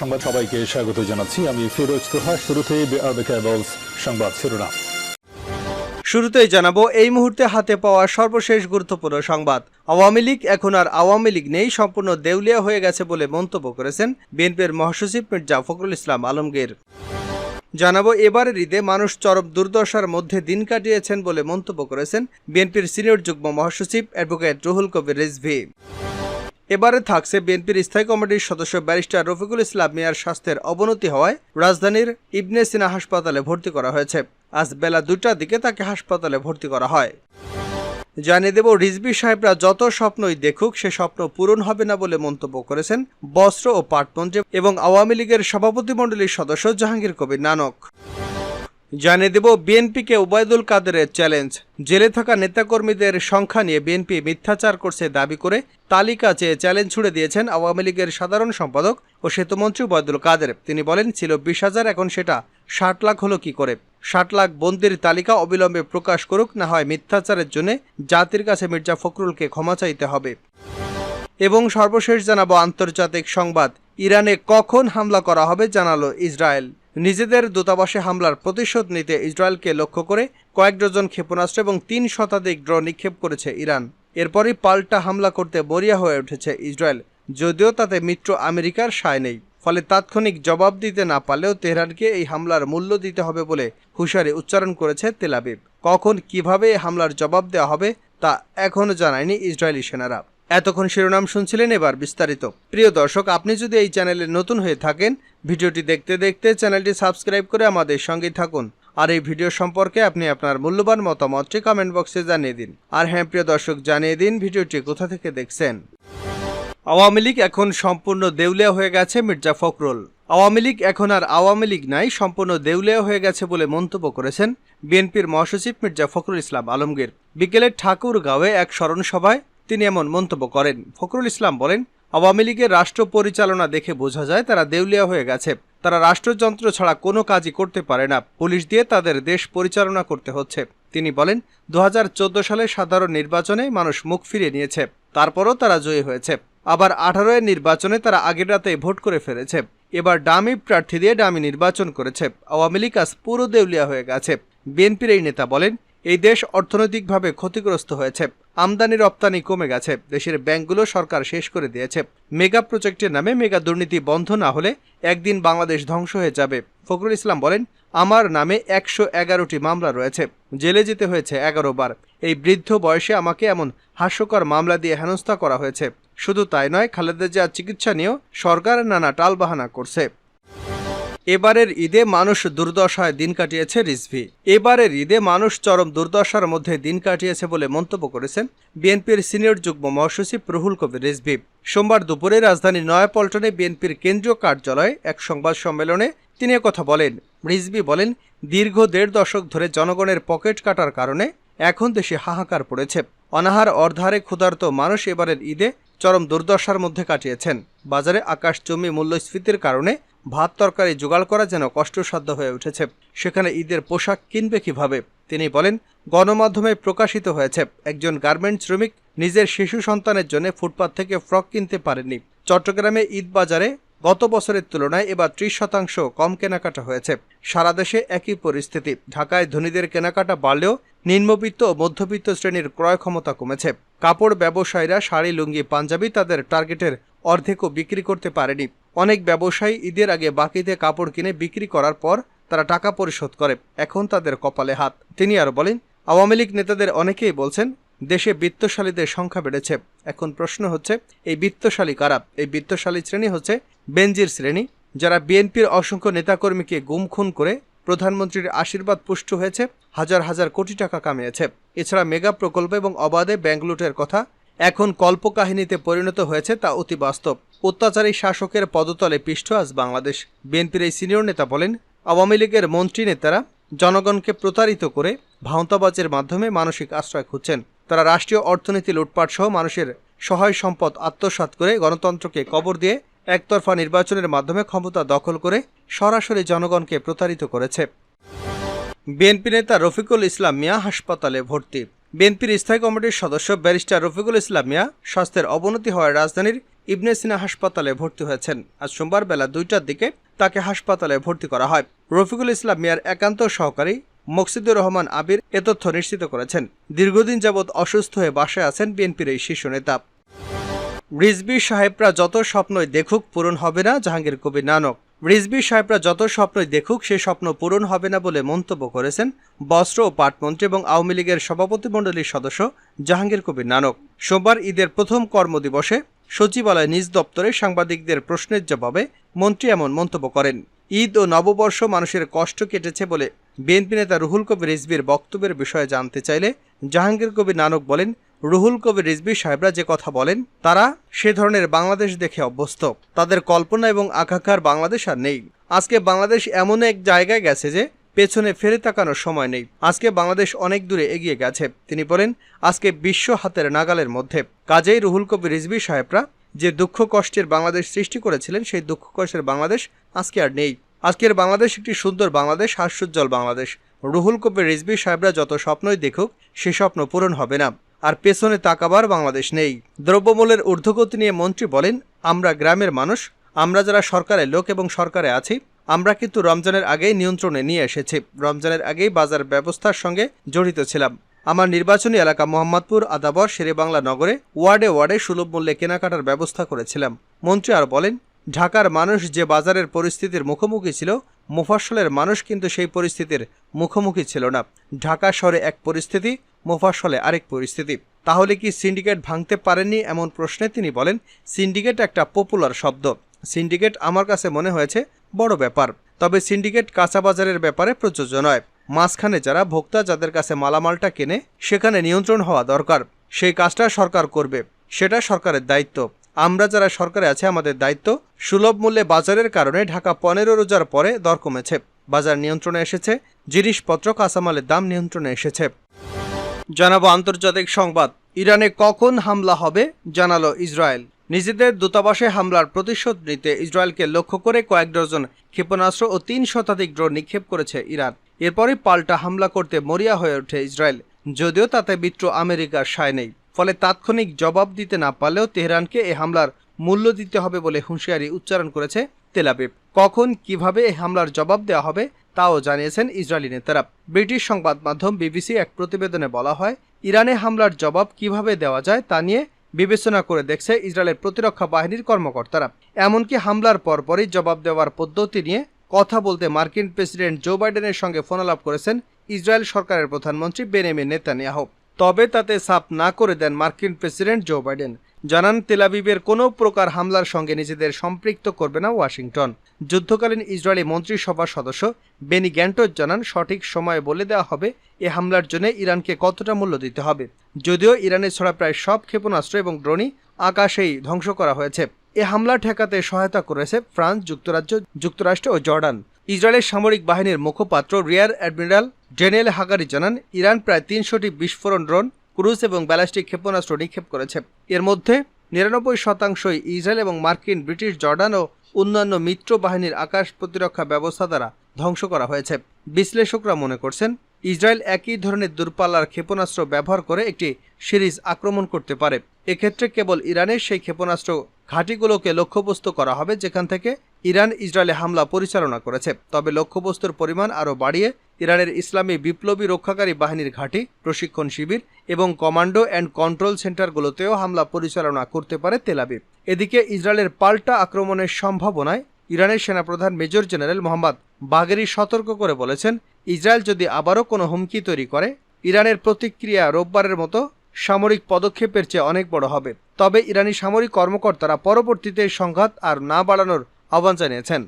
সংবাদ সবাইকে স্বাগত জানাচ্ছি। আমি ফিরোজ তোহা। কেবলস সংবাদ শিরোনাম। শুরুতেই জানাব, এই মুহূর্তে হাতে পাওয়া সর্বশেষ গুরুত্বপূর্ণ সংবাদ। আওয়ামী লীগ, এখন আর আওয়ামী লীগ নেই, সম্পূর্ণ দেউলিয়া হয়ে গেছে বলে মন্তব্য করেছেন বিএনপির মহাসচিব মির্জা ফখরুল ইসলাম আলমগীর। জানাব, এবারের ঈদে মানুষ চরম দুর্দশার মধ্যে দিন কাটিয়েছেন বলে মন্তব্য করেছেন বিএনপির সিনিয়র যুগ্ম মহাসচিব অ্যাডভোকেট রুহুল কবির রিজভি। এবারে থাকছে বিএনপির স্থায়ী কমিটির সদস্য ব্যারিস্টার রফিকুল ইসলাম মিয়ার স্বাস্থ্যের অবনতি হওয়ায় রাজধানীর ইবনে সিনা হাসপাতালে ভর্তি করা হয়েছে। আজ বেলা দুটার দিকে তাকে হাসপাতালে ভর্তি করা হয়। জানিয়ে দেব রিজবি সাহেবরা যত স্বপ্নই দেখুক, সে স্বপ্ন পূরণ হবে না বলে মন্তব্য করেছেন বস্ত্র ও পাটমন্ত্রী এবং আওয়ামী লীগের সভাপতিমণ্ডলীর সদস্য জাহাঙ্গীর কবির নানক। জানিয়ে দেব, বিএনপিকে ওবায়দুল কাদেরের চ্যালেঞ্জ। জেলে থাকা নেতাকর্মীদের সংখ্যা নিয়ে বিএনপি মিথ্যাচার করছে দাবি করে তালিকা চেয়ে চ্যালেঞ্জ ছুড়ে দিয়েছেন আওয়ামী লীগের সাধারণ সম্পাদক ও সেতুমন্ত্রী ওবায়দুল কাদের। তিনি বলেন, ছিল বিশ হাজার, এখন সেটা ষাট লাখ হলো কি করে? ষাট লাখ বন্দির তালিকা অবিলম্বে প্রকাশ করুক, না হয় মিথ্যাচারের জন্য জাতির কাছে মির্জা ফখরুলকে ক্ষমা চাইতে হবে। এবং সর্বশেষ জানাব আন্তর্জাতিক সংবাদ। ইরানে কখন হামলা করা হবে জানালো ইসরায়েল। নিজেদের দূতাবাসে হামলার প্রতিশোধ নিতে ইসরায়েলকে লক্ষ্য করে কয়েক ডজন ক্ষেপণাস্ত্র এবং তিন শতাধিক ড্র নিক্ষেপ করেছে ইরান। এরপরই পাল্টা হামলা করতে বরিয়া হয়ে উঠেছে ইসরায়েল, যদিও তাতে মিত্র আমেরিকার সায় নেই। ফলে তাৎক্ষণিক জবাব দিতে না পারলেও তেহরানকে এই হামলার মূল্য দিতে হবে বলে হুঁশিয়ারি উচ্চারণ করেছে তেলাবিব কখন কীভাবে এই হামলার জবাব দেওয়া হবে তা এখনও জানায়নি ইসরায়েলি সেনারা। এতক্ষণ শিরোনাম শুনছিলেন এবার বিস্তারিত। প্রিয় দর্শক, আপনি যদি এই চ্যানেলে নতুন হয়ে থাকেন, ভিডিওটি দেখতে দেখতে চ্যানেলটি সাবস্ক্রাইব করে আমাদের সঙ্গে থাকুন। আর এই ভিডিও সম্পর্কে আপনি আপনার মূল্যবান মতামতটি কমেন্ট বক্সে জানিয়ে দিন। আর হ্যাঁ প্রিয় দর্শক, জানিয়ে দিন ভিডিওটি কোথা থেকে দেখছেন। আওয়ামী লীগ এখন সম্পূর্ণ দেউলিয়া হয়ে গেছে মির্জা ফখরুল। আওয়ামী লীগ এখন আর আওয়ামী লীগ নাই, সম্পূর্ণ দেউলিয়া হয়ে গেছে বলে মন্তব্য করেছেন বিএনপির মহাসচিব মির্জা ফখরুল ইসলাম আলমগীর। বিকেলে ঠাকুরগাঁওয়ে এক স্মরণ সভায় তিনি এমন মন্তব্য করেন। ফখরুল ইসলাম বলেন, আওয়ামী লীগের রাষ্ট্র পরিচালনা দেখে বোঝা যায় তারা দেউলিয়া হয়ে গেছে। তারা রাষ্ট্রযন্ত্র ছাড়া কোনো কাজই করতে পারে না। পুলিশ দিয়ে তাদের দেশ পরিচালনা করতে হচ্ছে। তিনি বলেন দু হাজার চোদ্দ সালে সাধারণ নির্বাচনে মানুষ মুখ ফিরিয়ে নিয়েছে। তারপরও তারা জয়ী হয়েছে। আবার আঠারো এর নির্বাচনে তারা আগের রাতে ভোট করে ফেলেছে। এবার ডামি প্রার্থী দিয়ে ডামি নির্বাচন করেছে। আওয়ামী লীগ আজ পুরো দেউলিয়া হয়ে গেছে। বিএনপির এই নেতা বলেন এই দেশ অর্থনৈতিকভাবে ক্ষতিগ্রস্ত হয়েছে। আমদানি রপ্তানি কমে গেছে। দেশের ব্যাংকগুলো সরকার শেষ করে দিয়েছে। মেগা প্রজেক্টের নামে মেগা দুর্নীতি বন্ধ না হলে একদিন বাংলাদেশ ধ্বংস হয়ে যাবে। ফখরুল ইসলাম বলেন, আমার নামে একশো এগারোটি মামলা রয়েছে। জেলে যেতে হয়েছে এগারো বার। এই বৃদ্ধ বয়সে আমাকে এমন হাস্যকর মামলা দিয়ে হেনস্থা করা হয়েছে। শুধু তাই নয়, খালেদা জিয়ার চিকিৎসা নিয়েও সরকার নানা টালবাহানা করছে। এবারের ঈদে মানুষ দুর্দশায় দিন কাটিয়েছে রিজভি। এবারের ঈদে মানুষ চরম দুর্দশার মধ্যে দিন কাটিয়েছে বলে মন্তব্য করেছেন বিএনপির সিনিয়র যুগ্ম মহাসচিব রুহুল কবির রিজভি। সোমবার দুপুরে রাজধানী নয়াপল্টনে বিএনপির কেন্দ্রীয় কার্যালয়ে এক সংবাদ সম্মেলনে তিনি কথা বলেন, রিজভি বলেন, দীর্ঘ দেড় দশক ধরে জনগণের পকেট কাটার কারণে এখন দেশে হাহাকার পড়েছে। অনাহার অর্ধারে ক্ষুধার্ত মানুষ এবারের ঈদে চরম দুর্দশার মধ্যে কাটিয়েছেন। বাজারে আকাশজমি মূল্যস্ফীতির কারণে ভাত তরকারি জোগাড় করা যেন কষ্টসাধ্য হয়ে উঠেছে। সেখানে ঈদের পোশাক কিনবে কীভাবে? তিনি বলেন, গণমাধ্যমে প্রকাশিত হয়েছে, একজন গার্মেন্টস শ্রমিক নিজের শিশু সন্তানের জন্য ফুটপাত থেকে ফ্রক কিনতে পারেননি। চট্টগ্রামে ঈদ বাজারে গত বছরের তুলনায় এবার ত্রিশ শতাংশ কম কেনাকাটা হয়েছে। সারা দেশে একই পরিস্থিতি। ঢাকায় ধনীদের কেনাকাটা বাড়লেও নিম্নবিত্ত ও মধ্যবিত্ত শ্রেণির ক্রয় ক্ষমতা কমেছে। কাপড় ব্যবসায়ীরা শাড়ি, লুঙ্গি, পাঞ্জাবি তাদের টার্গেটের অর্ধেকও বিক্রি করতে পারেনি। অনেক ব্যবসায়ী ঈদের আগে বাকিতে কাপড় কিনে বিক্রি করার পর তারা টাকা পরিশোধ করে। এখন তাদের কপালে হাত। তিনি আর বলেন, আওয়ামী লীগ নেতাদের অনেকেই বলছেন, দেশে বিত্তশালীদের সংখ্যা বেড়েছে। এখন প্রশ্ন হচ্ছে, এই বিত্তশালী কারা? এই বিত্তশালী শ্রেণি হচ্ছে বেনজির শ্রেণি, যারা বিএনপির অসংখ্য নেতাকর্মীকে গুম খুন করে প্রধানমন্ত্রীর আশীর্বাদ পুষ্ট হয়েছে, হাজার হাজার কোটি টাকা কামিয়েছে। এছাড়া মেগা প্রকল্প এবং অবাধে ব্যাংক লুটের কথা এখন কল্পকাহিনীতে পরিণত হয়েছে তা অতি বাস্তব। অত্যাচারী শাসকের পদতলে পিষ্ট আজ বাংলাদেশ। বিএনপির এই সিনিয়র নেতা বলেন, আওয়ামী লীগের মন্ত্রী নেতারা জনগণকে প্রতারিত করে ভাঁওতাবাজের মাধ্যমে মানসিক আশ্রয় খুঁজছেন। তারা রাষ্ট্রীয় অর্থনীতি লুটপাট সহ মানুষের সহায় সম্পদ আত্মসাৎ করে গণতন্ত্রকে কবর দিয়ে একতরফা নির্বাচনের মাধ্যমে ক্ষমতা দখল করে সরাসরি জনগণকে প্রতারিত করেছে। বিএনপি নেতা রফিকুল ইসলাম মিয়া হাসপাতালে ভর্তি। বিএনপির স্থায়ী কমিটির সদস্য ব্যারিস্টার রফিকুল ইসলাম মিয়া স্বাস্থ্যের অবনতি হওয়ায় রাজধানীর ইবনে সিনা হাসপাতালে ভর্তি হয়েছেন। আজ সোমবার বেলা দুইটার দিকে তাকে হাসপাতালে ভর্তি করা হয়। রফিকুল ইসলাম মিয়ার একান্ত সহকারী মকসিদুর রহমান আবির এ তথ্য নিশ্চিত করেছেন। দীর্ঘদিন যাবৎ অসুস্থ হয়ে বাসায় আছেন বিএনপির এই শীর্ষ নেতা। রিজবি সাহেবরা যত স্বপ্নই দেখুক, পূরণ হবে না জাহাঙ্গীর কবির নানক। রিজবি সাহেবরা যত স্বপ্নই দেখুক, সে স্বপ্ন পূরণ হবে না বলে মন্তব্য করেছেন বস্ত্র ও পাটমন্ত্রী এবং আওয়ামী লীগের সভাপতিমণ্ডলীর সদস্য জাহাঙ্গীর কবির নানক। সোমবার ঈদের প্রথম কর্মদিবসে সচিবালয় নিজ দপ্তরে সাংবাদিকদের প্রশ্নের জবাবে মন্ত্রী এমন মন্তব্য করেন। ঈদ ও নববর্ষ মানুষের কষ্ট কেটেছে বলে বিএনপি নেতা রুহুল কবির রিজবির বক্তব্যের বিষয়ে জানতে চাইলে জাহাঙ্গীর কবির নানক বলেন রুহুল কবির রিজবি সাহেবরা যে কথা বলেন, তারা সে ধরনের বাংলাদেশ দেখে অভ্যস্ত। তাদের কল্পনা এবং আকাঙ্ক্ষার বাংলাদেশ আর নেই। আজকে বাংলাদেশ এমন এক জায়গায় গেছে যে, পেছনে ফেরে তাকানোর সময় নেই। আজকে বাংলাদেশ অনেক দূরে এগিয়ে গেছে। তিনি বলেন, আজকে বিশ্ব হাতের নাগালের মধ্যে। কাজেই রুহুল কবির রিজবি সাহেবরা যে দুঃখ কষ্টের বাংলাদেশ সৃষ্টি করেছিলেন, সেই দুঃখ কষ্টের বাংলাদেশ আজকে আর নেই। আজকের বাংলাদেশ একটি সুন্দর বাংলাদেশ, হাস্যোজ্জ্বল বাংলাদেশ। রুহুল কবির রিজবি সাহেবরা যত স্বপ্নই দেখুক, সে স্বপ্ন পূরণ হবে না। আর পেছনে তাকাবার বাংলাদেশ নেই। দ্রব্যমূল্যের ঊর্ধ্বগতি নিয়ে মন্ত্রী বলেন, আমরা গ্রামের মানুষ, আমরা যারা সরকারের লোক এবং সরকারে আছি, আমরা কিন্তু রমজানের আগেই নিয়ন্ত্রণে নিয়ে এসেছি। রমজানের আগেই বাজার ব্যবস্থার সঙ্গে জড়িত ছিলাম। আমার নির্বাচনী এলাকা মোহাম্মদপুর, আদাবর, শেরেবাংলা নগরে ওয়ার্ডে ওয়ার্ডে সুলভ মূল্যে কেনাকাটার ব্যবস্থা করেছিলাম। মন্ত্রী আর বলেন, ঢাকার মানুষ যে বাজারের পরিস্থিতির মুখোমুখি ছিল মুফাসলের মানুষ কিন্তু সেই পরিস্থিতির মুখোমুখি ছিল না। ঢাকা শহরে এক পরিস্থিতি মুফাসলে আরেক পরিস্থিতি। তাহলে কি সিন্ডিকেট ভাঙতে পারেননি এমন প্রশ্নে তিনি বলেন, সিন্ডিকেট একটা পপুলার শব্দ। সিন্ডিকেট আমার কাছে মনে হয়েছে বড় ব্যাপার। তবে সিন্ডিকেট কাঁচা বাজারের ব্যাপারে প্রযোজ্য নয়। মাঝখানে যারা ভোক্তা যাদের কাছে মালামালটা কেনে, সেখানে নিয়ন্ত্রণ হওয়া দরকার। সেই কাজটা সরকার করবে। সেটা সরকারের দায়িত্ব। আমরা যারা সরকারে আছে, আমাদের দায়িত্ব সুলভ মূল্যে বাজারের কারণে ঢাকা পনেরো রোজার পরে দর কমেছে। বাজার নিয়ন্ত্রণে এসেছে, জিনিসপত্র, কাঁচামালের দাম নিয়ন্ত্রণে এসেছে। জানাব আন্তর্জাতিক সংবাদ। ইরানে কখন হামলা হবে, জানালো ইসরায়েল। নিজেদের দূতাবাসে হামলার প্রতিশোধ নিতে ইসরায়েলকে লক্ষ্য করে কয়েক ডজন ক্ষেপণাস্ত্র ও তিন শতাধিক ড্রোন নিক্ষেপ করেছে ইরান। এরপরই পাল্টা হামলা করতে মরিয়া হয়ে ওঠে ইসরায়েল, যদিও তাতে মিত্র আমেরিকার সায় নেই। ফলে তাৎক্ষণিক জবাব দিতে না পারলেও তেহরানকে এ হামলার মূল্য দিতে হবে বলে হুঁশিয়ারি উচ্চারণ করেছে তেলাবিব কখন, কীভাবে এ হামলার জবাব দেওয়া হবে তাও জানিয়েছেন ইসরায়েলি নেতারা। ব্রিটিশ সংবাদ মাধ্যম বিবিসি এক প্রতিবেদনে বলা হয়, ইরানে হামলার জবাব কীভাবে দেওয়া যায় তা নিয়ে বিবেচনা করে দেখছে ইসরায়েলের প্রতিরক্ষা বাহিনীর কর্মকর্তারা। এমনকি হামলার পরপরই জবাব দেওয়ার পদ্ধতি নিয়ে কথা বলতে মার্কিন প্রেসিডেন্ট জো বাইডেনের সঙ্গে ফোনালাপ করেছেন ইসরায়েল সরকারের প্রধানমন্ত্রী বেনেমিন নেতানিয়াহু। তবে তাতে সাপ না করে দেন মার্কিন প্রেসিডেন্ট জো বাইডেন। জানান তেলাবিবের কোনো প্রকার হামলার সঙ্গে নিজেদের সম্পৃক্ত করবে না ওয়াশিংটন। যুদ্ধকালীন ইসরায়েলি মন্ত্রিসভার সদস্য বেনি গ্যান্টোজ জানান, সঠিক সময়ে বলে দেওয়া হবে, এ হামলার জন্য ইরানকে কতটা মূল্য দিতে হবে। যদিও ইরানের ছড়া প্রায় সব ক্ষেপণাস্ত্র এবং ড্রোনই আকাশেই ধ্বংস করা হয়েছে। এ হামলা ঠেকাতে সহায়তা করেছে ফ্রান্স, যুক্তরাজ্য, যুক্তরাষ্ট্র ও জর্ডান। ইসরায়েলের সামরিক বাহিনীর মুখপাত্র রিয়ার অ্যাডমিরাল ডেনিয়েল হাগারি জানান, ইরান প্রায় তিনশোটি বিস্ফোরণ ড্রোন, ক্রুজ এবং ব্যালাস্টিক ক্ষেপণাস্ত্র নিক্ষেপ করেছে। এর মধ্যে নিরানব্বই শতাংশই ইসরায়েল এবং মার্কিন ব্রিটিশ জর্ডান ও অন্যান্য মিত্র বাহিনীর আকাশ প্রতিরক্ষা ব্যবস্থা দ্বারা ধ্বংস করা হয়েছে। বিশ্লেষকরা মনে করছেন, ইসরায়েল একই ধরনের দূরপাল্লার ক্ষেপণাস্ত্র ব্যবহার করে একটি সিরিজ আক্রমণ করতে পারে। এক্ষেত্রে কেবল ইরানের সেই ক্ষেপণাস্ত্র ঘাঁটিগুলোকে লক্ষ্যবস্তু করা হবে, যেখান থেকে ইরান ইসরায়েলে হামলা পরিচালনা করেছে। তবে লক্ষ্যবস্তুর পরিমাণ আরও বাড়িয়ে ইরানের ইসলামী বিপ্লবী রক্ষাকারী বাহিনীর ঘাঁটি, প্রশিক্ষণ শিবির এবং কমান্ডো অ্যান্ড কন্ট্রোল সেন্টারগুলোতেও হামলা পরিচালনা করতে পারে তেলাবিব এদিকে ইসরায়েলের পাল্টা আক্রমণের সম্ভাবনায় ইরানের সেনাপ্রধান মেজর জেনারেল মোহাম্মদ বাগেরি সতর্ক করে বলেছেন, ইসরায়েল যদি আবারও কোনো হুমকি তৈরি করে, ইরানের প্রতিক্রিয়া রোববারের মতো সামরিক পদক্ষেপের চেয়ে অনেক বড় হবে। তবে ইরানি সামরিক কর্মকর্তারা পরবর্তীতে সংঘাত আর না বাড়ানোর আহ্বান জানিয়েছেন।